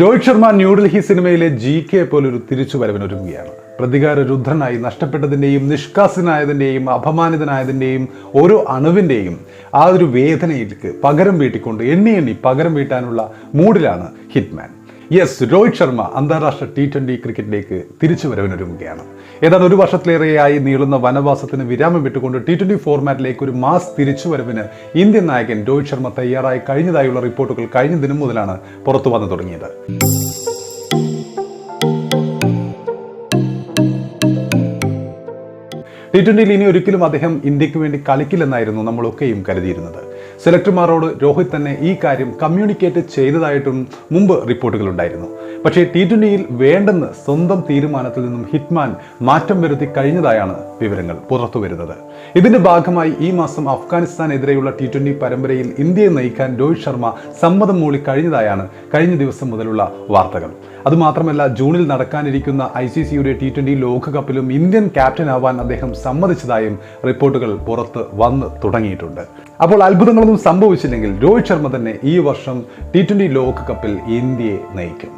രോഹിത് ശർമ്മ ന്യൂഡൽഹി സിനിമയിലെ G K പോലൊരു തിരിച്ചുവരവിനൊരുങ്ങുകയാണ്. പ്രതികാര രുദ്രനായി നഷ്ടപ്പെട്ടതിന്റെയും നിഷ്കാസനായതിന്റെയും അപമാനിതനായതിന്റെയും ഓരോ അണുവിന്റെയും ആ ഒരു വേദനയിലേക്ക് പകരം വീട്ടിക്കൊണ്ട് എണ്ണി എണ്ണി പകരം വീട്ടാനുള്ള മൂഡിലാണ് ഹിറ്റ്മാൻ യെസ് രോഹിത് ശർമ്മ അന്താരാഷ്ട്ര ടി ട്വന്റി ക്രിക്കറ്റിലേക്ക് തിരിച്ചു വരവിനൊരുങ്ങുകയാണ്. ഏതാണ്ട് ഒരു വർഷത്തിലേറെയായി നീളുന്ന വനവാസത്തിന് വിരാമം വിട്ടുകൊണ്ട് ടി ട്വന്റി ഫോർമാറ്റിലേക്ക് ഒരു മാസ് തിരിച്ചുവരവിന് ഇന്ത്യൻ നായകൻ രോഹിത് ശർമ്മ തയ്യാറായി കഴിഞ്ഞതായുള്ള റിപ്പോർട്ടുകൾ കഴിഞ്ഞ ദിനം മുതലാണ് പുറത്തു വന്നു തുടങ്ങിയത്. ടി ട്വന്റിയിൽ ഇനി ഒരിക്കലും അദ്ദേഹം ഇന്ത്യയ്ക്ക് വേണ്ടി കളിക്കില്ലെന്നായിരുന്നു നമ്മളൊക്കെയും കരുതിയിരുന്നത്. സെലക്ടർമാരോട് രോഹിത് തന്നെ ഈ കാര്യം കമ്മ്യൂണിക്കേറ്റ് ചെയ്തതായിട്ടും മുമ്പ് റിപ്പോർട്ടുകളുണ്ടായിരുന്നു. പക്ഷേ ടി ട്വന്റിയിൽ വേണ്ടെന്ന് സ്വന്തം തീരുമാനത്തിൽ നിന്നും ഹിറ്റ്മാൻ മാറ്റം വരുത്തി കഴിഞ്ഞതായാണ് വിവരങ്ങൾ പുറത്തു വരുന്നത്. ഇതിന്റെ ഭാഗമായി ഈ മാസം അഫ്ഗാനിസ്ഥാനെതിരെയുള്ള ടി ട്വന്റി പരമ്പരയിൽ ഇന്ത്യയെ നയിക്കാൻ രോഹിത് ശർമ്മ സമ്മതം മൂളി കഴിഞ്ഞതായാണ് കഴിഞ്ഞ ദിവസം മുതലുള്ള വാർത്തകൾ. അതുമാത്രമല്ല ജൂണിൽ നടക്കാനിരിക്കുന്ന ഐ സി സിയുടെ ടി ട്വന്റി ലോകകപ്പിലും ഇന്ത്യൻ ക്യാപ്റ്റൻ ആവാൻ അദ്ദേഹം സമ്മതിച്ചതായും റിപ്പോർട്ടുകൾ പുറത്ത് വന്ന് തുടങ്ങിയിട്ടുണ്ട്. അപ്പോൾ അത്ഭുതങ്ങളൊന്നും സംഭവിച്ചില്ലെങ്കിൽ രോഹിത് ശർമ്മ തന്നെ ഈ വർഷം ടി ട്വന്റി ലോകകപ്പിൽ ഇന്ത്യയെ നയിക്കും.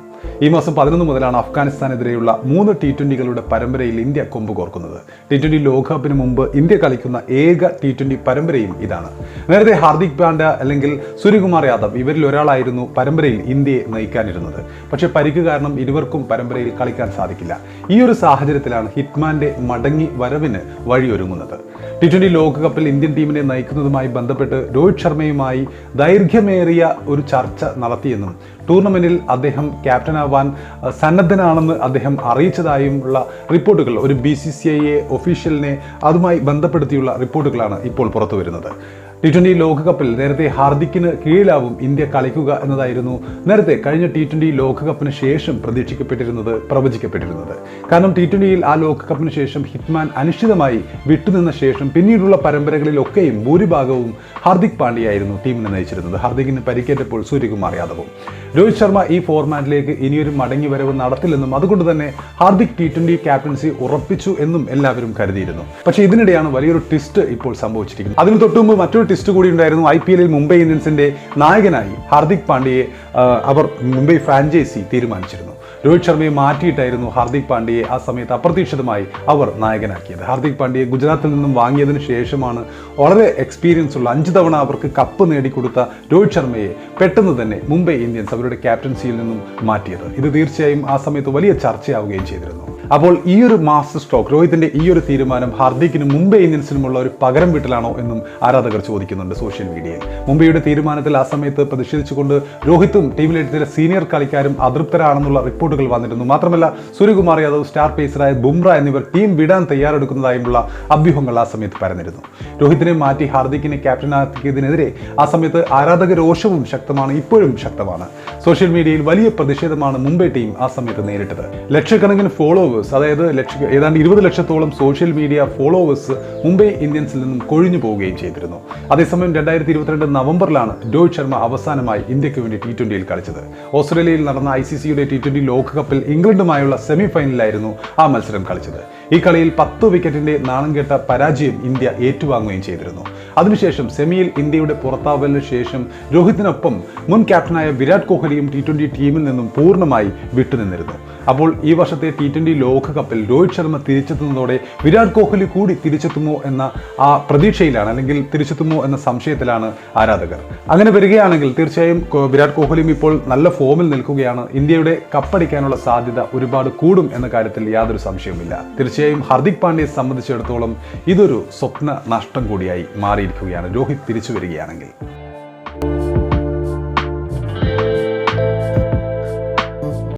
ഈ മാസം പതിനൊന്ന് മുതലാണ് അഫ്ഗാനിസ്ഥാനെതിരെയുള്ള മൂന്ന് ടി ട്വന്റികളുടെ പരമ്പരയിൽ ഇന്ത്യ കൊമ്പ് കോർക്കുന്നത്. ടി ട്വന്റി ലോകകപ്പിന് മുമ്പ് ഇന്ത്യ കളിക്കുന്ന ഏക ടി ട്വന്റി പരമ്പരയും ഇതാണ്. നേരത്തെ ഹാർദിക് പാണ്ഡ അല്ലെങ്കിൽ സൂര്യകുമാർ യാദവ് ഇവരിൽ ഒരാളായിരുന്നു പരമ്പരയിൽ ഇന്ത്യയെ നയിക്കാനിരുന്നത്. പക്ഷേ പരിക്ക് കാരണം ഇരുവർക്കും പരമ്പരയിൽ കളിക്കാൻ സാധിക്കില്ല. ഈ ഒരു സാഹചര്യത്തിലാണ് ഹിറ്റ്മാന്റെ മടങ്ങി വരവിന് വഴിയൊരുങ്ങുന്നത്. ടി ട്വന്റി ലോകകപ്പിൽ ഇന്ത്യൻ ടീമിനെ നയിക്കുന്നതുമായി ബന്ധപ്പെട്ട് രോഹിത് ശർമ്മയുമായി ദൈർഘ്യമേറിയ ഒരു ചർച്ച നടത്തിയെന്നും ടൂർണമെന്റിൽ അദ്ദേഹം ക്യാപ്റ്റനാവാൻ സന്നദ്ധനാണെന്ന് അദ്ദേഹം അറിയിച്ചതായുമുള്ള റിപ്പോർട്ടുകൾ ഒരു ബി സി സി ഐ എ ഒഫീഷ്യലിനെ അതുമായി ബന്ധപ്പെടുത്തിയുള്ള റിപ്പോർട്ടുകളാണ് ഇപ്പോൾ പുറത്തു വരുന്നത് ടി ട്വന്റി ലോകകപ്പിൽ നേരത്തെ ഹാർദിക്കിന് കീഴിലാവും ഇന്ത്യ കളിക്കുക എന്നതായിരുന്നു നേരത്തെ കഴിഞ്ഞ ടി ട്വന്റി ലോകകപ്പിന് ശേഷം പ്രതീക്ഷിക്കപ്പെട്ടിരുന്നത് പ്രവചിക്കപ്പെട്ടിരുന്നത്. കാരണം ടി ട്വന്റിയിൽ ആ ലോകകപ്പിന് ശേഷം ഹിറ്റ്മാൻ അനിശ്ചിതമായി വിട്ടുനിന്ന ശേഷം പിന്നീടുള്ള പരമ്പരകളിലൊക്കെയും ഭൂരിഭാഗവും ഹാർദിക് പാണ്ഡ്യയായിരുന്നു ടീമിനെ നയിച്ചിരുന്നത്. ഹാർദിക്കിന് പരിക്കേറ്റപ്പോൾ സൂര്യകുമാർ യാദവും. രോഹിത് ശർമ്മ ഈ ഫോർമാറ്റിലേക്ക് ഇനിയൊരു മടങ്ങി വരവ് നടത്തില്ലെന്നും അതുകൊണ്ട് തന്നെ ഹാർദിക് ടി ട്വന്റി ക്യാപ്റ്റൻസി ഉറപ്പിച്ചു എന്നും എല്ലാവരും കരുതിയിരുന്നു. പക്ഷേ ഇതിനിടെയാണ് വലിയൊരു ട്വിസ്റ്റ് ഇപ്പോൾ സംഭവിച്ചിരിക്കുന്നത്. അതിന് തൊട്ടുമുമ്പ് മറ്റൊരു ട്വിസ്റ്റ് കൂടി ഉണ്ടായിരുന്നു ഐ പി എല്ലിൽ മുംബൈ ഇന്ത്യൻസിന്റെ നായകനായി ഹാർദിക് പാണ്ഡ്യയെ അവർ മുംബൈ ഫ്രാഞ്ചൈസി തീരുമാനിച്ചിരുന്നു. രോഹിത് ശർമ്മയെ മാറ്റിയിട്ടായിരുന്നു ഹാർദിക് പാണ്ഡ്യയെ ആ സമയത്ത് അപ്രതീക്ഷിതമായി അവർ നായകനാക്കിയത്. ഹാർദിക് പാണ്ഡ്യയെ ഗുജറാത്തിൽ നിന്നും വാങ്ങിയതിന് ശേഷമാണ് വളരെ എക്സ്പീരിയൻസ് ഉള്ള അഞ്ച് തവണ അവർക്ക് കപ്പ് നേടിക്കൊടുത്ത രോഹിത് ശർമ്മയെ പെട്ടെന്ന് തന്നെ മുംബൈ ഇന്ത്യൻസ് അവരുടെ ക്യാപ്റ്റൻസിയിൽ നിന്നും മാറ്റിയത്. ഇത് തീർച്ചയായും ആ സമയത്ത് വലിയ ചർച്ചയാവുകയും ചെയ്തിരുന്നു. അപ്പോൾ ഈ ഒരു മാസ് സ്ട്രോക്ക് രോഹിത്തിന്റെ ഈ ഒരു തീരുമാനം ഹാർദിക്കിന് മുംബൈ ഇന്ത്യൻസിനുമുള്ള ഒരു പകരം വീട്ടിലാണോ എന്നും ആരാധകർ ചോദിക്കുന്നുണ്ട് സോഷ്യൽ മീഡിയയിൽ. മുംബൈയുടെ തീരുമാനത്തിൽ ആ സമയത്ത് പ്രതിഷേധിച്ചുകൊണ്ട് രോഹിത്തും ടീമിലെത്തിയ സീനിയർ കളിക്കാരും അതൃപ്തരാണെന്നുള്ള റിപ്പോർട്ടുകൾ വന്നിരുന്നു. മാത്രമല്ല സൂര്യകുമാർ യാദവ് സ്റ്റാർ പേസറായ ബുംറ എന്നിവർ ടീം വിടാൻ തയ്യാറെടുക്കുന്നതായുമുള്ള അഭ്യൂഹങ്ങൾ ആ സമയത്ത് പരന്നിരുന്നു. രോഹിത്തിനെ മാറ്റി ഹാർദിക്കിനെ ക്യാപ്റ്റനാക്കിയതിനെതിരെ ആ സമയത്ത് ആരാധക രോഷവും ശക്തമാണ് ഇപ്പോഴും ശക്തമാണ്. സോഷ്യൽ മീഡിയയിൽ വലിയ പ്രതിഷേധമാണ് മുംബൈ ടീം ആ സമയത്ത് നേരിട്ടത്. ലക്ഷക്കണക്കിന് ഫോളോവേഴ്സ് അതായത് ലക്ഷ ഏതാണ്ട് ഇരുപത് ലക്ഷത്തോളം സോഷ്യൽ മീഡിയ ഫോളോവേഴ്സ് മുംബൈ ഇന്ത്യൻസിൽ നിന്നും കൊഴിഞ്ഞു പോവുകയും ചെയ്തിരുന്നു. അതേസമയം രണ്ടായിരത്തി ഇരുപത്തിരണ്ട് നവംബറിലാണ് രോഹിത് ശർമ്മ അവസാനമായി ഇന്ത്യയ്ക്ക് വേണ്ടി ടി ട്വന്റിയിൽ കളിച്ചത്. ഓസ്ട്രേലിയയിൽ നടന്ന ഐ സി സിയുടെ ടി ട്വന്റി ലോകകപ്പിൽ ഇംഗ്ലണ്ടുമായുള്ള സെമി ഫൈനലിലായിരുന്നു ആ മത്സരം കളിച്ചത്. ഈ കളിയിൽ പത്ത് വിക്കറ്റിന്റെ നാണംകെട്ട പരാജയം ഇന്ത്യ ഏറ്റുവാങ്ങുകയും ചെയ്തിരുന്നു. അതിനുശേഷം സെമിയിൽ ഇന്ത്യയുടെ പുറത്താവലിന് ശേഷം രോഹിത്തിനൊപ്പം മുൻ ക്യാപ്റ്റനായ വിരാട് കോഹ്ലിയും ടി ട്വന്റി ടീമിൽ നിന്നും പൂർണമായി വിട്ടുനിന്നിരുന്നു. അപ്പോൾ ഈ വർഷത്തെ ടി ട്വന്റി ലോകകപ്പിൽ രോഹിത് ശർമ്മ തിരിച്ചെത്തുന്നതോടെ വിരാട് കോഹ്ലി കൂടി തിരിച്ചെത്തുമോ എന്ന ആ പ്രതീക്ഷയിലാണ് അല്ലെങ്കിൽ തിരിച്ചെത്തുമോ എന്ന സംശയത്തിലാണ് ആരാധകർ. അങ്ങനെ വരികയാണെങ്കിൽ തീർച്ചയായും വിരാട് കോഹ്ലിയും ഇപ്പോൾ നല്ല ഫോമിൽ നിൽക്കുകയാണ്. ഇന്ത്യയുടെ കപ്പടിക്കാനുള്ള സാധ്യത ഒരുപാട് കൂടും എന്ന കാര്യത്തിൽ യാതൊരു സംശയവുമില്ല. തീർച്ചയായും ഹർദിക് പാണ്ഡ്യയെ സംബന്ധിച്ചിടത്തോളം ഇതൊരു സ്വപ്ന നഷ്ടം കൂടിയായി മാറിയിരിക്കുകയാണ് രോഹിത് തിരിച്ചു വരികയാണെങ്കിൽ.